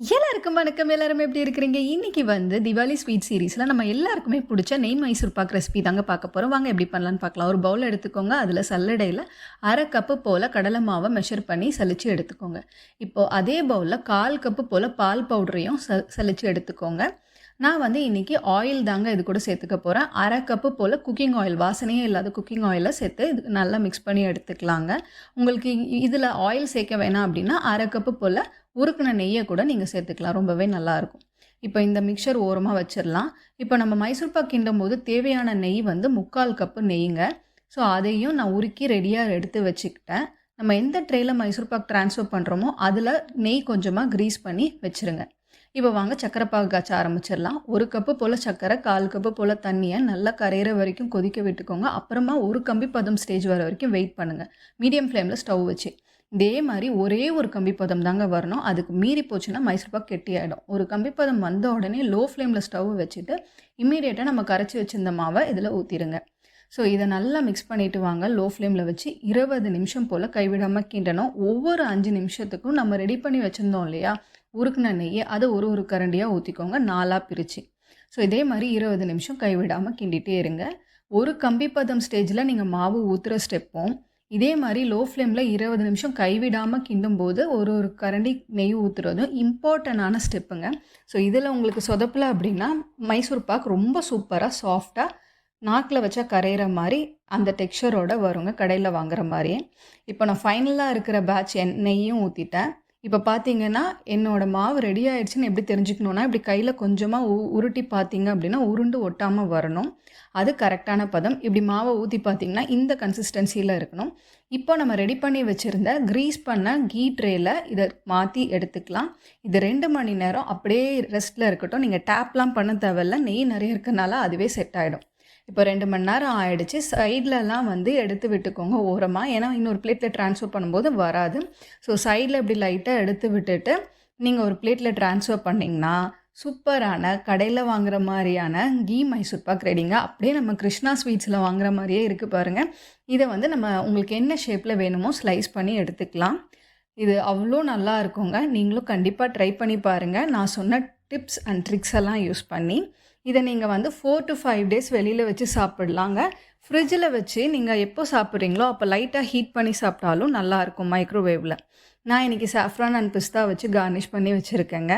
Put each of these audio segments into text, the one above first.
எல்லாருக்கும் வணக்கம். எல்லாருமே எப்படி இருக்கிறீங்க? இன்னைக்கு வந்து திவாலி ஸ்வீட் சீரீஸில் நம்ம எல்லாருக்குமே பிடிச்ச நெய் மைசூர் பாக் ரெசிபி தாங்க பார்க்க போகிறோம் வாங்க எப்படி பண்ணலான்னு பார்க்கலாம். ஒரு பவுல் எடுத்துக்கோங்க. அதில் சல்லடையில் அரை கப்பு போல் கடலை மாவை மெஷர் பண்ணி சலிச்சு எடுத்துக்கோங்க. இப்போது அதே பவுலில் கால் கப்பு போல் பால் பவுடரையும் ச சலிச்சு எடுத்துக்கோங்க. நான் வந்து இன்றைக்கி ஆயில் தாங்க இது கூட சேர்த்துக்க போகிறேன் அரை கப்பு போல் குக்கிங் ஆயில் வாசனையே இல்லாத குக்கிங் ஆயிலை சேர்த்து இது நல்லா மிக்ஸ் பண்ணி எடுத்துக்கலாங்க. உங்களுக்கு இதில் ஆயில் சேர்க்க வேணாம் அப்படின்னா அரை கப்பு போல் உருக்குன நெய்யை கூட நீங்கள் சேர்த்துக்கலாம். ரொம்பவே நல்லாயிருக்கும். இப்போ இந்த மிக்சர் ஓரமாக வச்சிடலாம் இப்போ நம்ம மைசூர்பாக் கிண்டும் போது தேவையான நெய் வந்து முக்கால் கப்பு நெய்யுங்க ஸோ அதையும் நான் உருக்கி ரெடியாக எடுத்து வச்சுக்கிட்டேன். நம்ம எந்த ட்ரேயில் மைசூர்பாக் ட்ரான்ஸ்ஃபர் பண்ணுறோமோ அதில் நெய் கொஞ்சமாக க்ரீஸ் பண்ணி வச்சுருங்க. இப்போ வாங்க சக்கரை பாகு காய்ச்ச ஆரம்பிச்சிடலாம் ஒரு கப்பு போல் சக்கரை கால் கப்பு போல் தண்ணியை நல்லா கரையிற வரைக்கும் கொதிக்க விட்டுக்கோங்க. அப்புறமா ஒரு கம்பி பதம் ஸ்டேஜ் வர வரைக்கும் வெயிட் பண்ணுங்கள் மீடியம் ஃப்ளேமில் ஸ்டவ் வச்சு. இதே மாதிரி ஒரே ஒரு கம்பி பதம் தாங்க வரணும். அதுக்கு மீறி போச்சுன்னா மைசூர்பாக் கெட்டி ஆகிடும் ஒரு கம்பி பதம் வந்த உடனே லோ ஃப்ளேமில் ஸ்டவ் வச்சுட்டு இம்மீடியட்டாக நம்ம கரைச்சி வச்சிருந்த மாவை இதில் ஊற்றிடுங்க ஸோ இதை நல்லா மிக்ஸ் பண்ணிவிட்டு வாங்க. லோ ஃப்ளேமில் வச்சு இருபது நிமிஷம் போல் கைவிடாமல் கிண்டணும். ஒவ்வொரு அஞ்சு நிமிஷத்துக்கும் நம்ம ரெடி பண்ணி வச்சுருந்தோம் இல்லையா? உருக்குன நெய்யை அதை ஒரு ஒரு கரண்டியாக ஊற்றிக்கோங்க நாலாக பிரித்து ஸோ இதே மாதிரி இருபது நிமிஷம் கைவிடாமல் கிண்டிகிட்டே இருங்க. ஒரு கம்பி பதம் ஸ்டேஜில் நீங்கள் மாவு ஊற்றுற ஸ்டெப்பும் இதே மாதிரி லோ ஃப்ளேமில் இருபது நிமிஷம் கைவிடாமல் கிண்டும் போது ஒரு ஒரு கரண்டி நெய் ஊற்றுறதும் இம்பார்ட்டண்டான ஸ்டெப்புங்க ஸோ இதில் உங்களுக்கு சொதப்பல அப்படின்னா மைசூர் பாக் ரொம்ப சூப்பராக சாஃப்டாக நாக்கில் வச்சா கரையிற மாதிரி அந்த டெக்ஸ்சரோட வருங்க கடையில் வாங்குற மாதிரியே. இப்போ நான் ஃபைனலாக இருக்கிற பேட்ச் என் நெய்யும் ஊற்றிட்டேன் இப்போ பார்த்தீங்கன்னா என்னோடய மாவு ரெடி ஆகிடுச்சின்னு எப்படி தெரிஞ்சுக்கணுன்னா இப்படி கையில் கொஞ்சமாக உ உருட்டி பார்த்தீங்க அப்படின்னா உருண்டு ஒட்டாமல் வரணும். அது கரெக்டான பதம். இப்படி மாவை ஊற்றி பார்த்தீங்கன்னா இந்த கன்சிஸ்டன்சியில் இருக்கணும். இப்போ நம்ம ரெடி பண்ணி வச்சுருந்த க்ரீஸ் பண்ண கீ ட்ரேயில் இதை மாற்றி எடுத்துக்கலாம். இது ரெண்டு மணி நேரம் அப்படியே ரெஸ்ட்டில் இருக்கட்டும். நீங்கள் டேப்லாம் பண்ண தேவையில்ல. நெய் நிறைய இருக்கனால அதுவே செட் ஆகிடும் இப்போ ரெண்டு மணி நேரம் ஆயிடுச்சு. சைட்லலாம் வந்து எடுத்து விட்டுக்கோங்க ஓரமாக ஏன்னா இன்னொரு பிளேட்டில் ட்ரான்ஸ்ஃபர் பண்ணும்போது வராது. ஸோ சைடில் இப்படி லைட்டாக எடுத்து விட்டுட்டு நீங்கள் ஒரு பிளேட்டில் ட்ரான்ஸ்ஃபர் பண்ணிங்கன்னா சூப்பரான கடையில் வாங்குற மாதிரியான கீ மைசூர் பாக் ரெடிங்க அப்படியே நம்ம கிருஷ்ணா ஸ்வீட்ஸில் வாங்குற மாதிரியே இருக்குது பாருங்கள் இதை வந்து நம்ம உங்களுக்கு என்ன ஷேப்பில் வேணுமோ ஸ்லைஸ் பண்ணி எடுத்துக்கலாம். இது அவ்வளோ நல்லா இருக்குங்க. நீங்களும் கண்டிப்பாக ட்ரை பண்ணி பாருங்கள் நான் சொன்ன டிப்ஸ் அண்ட் ட்ரிக்ஸ் எல்லாம் யூஸ் பண்ணி இதை நீங்கள் வந்து ஃபோர் டு ஃபைவ் டேஸ் வெளியில் வச்சு சாப்பிட்லாங்க. ஃப்ரிட்ஜில் வச்சு நீங்கள் எப்போ சாப்பிட்றீங்களோ அப்போ லைட்டாக ஹீட் பண்ணி சாப்பிட்டாலும் நல்லாயிருக்கும் மைக்ரோவேவில் நான் இன்றைக்கி சாஃப்ரான் அண்ட் பிஸ்தா வச்சு கார்னிஷ் பண்ணி வச்சுருக்கேங்க.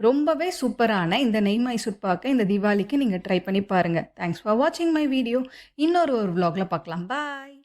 ரொம்பவே சூப்பரான இந்த நெய் மைசூர் பாக்க இந்த தீபாவளிக்கு நீங்கள் ட்ரை பண்ணி பாருங்கள் தேங்க்ஸ் ஃபார் வாட்சிங் மை வீடியோ இன்னொரு ஒரு வ்ளாகில் பார்க்கலாம் பாய்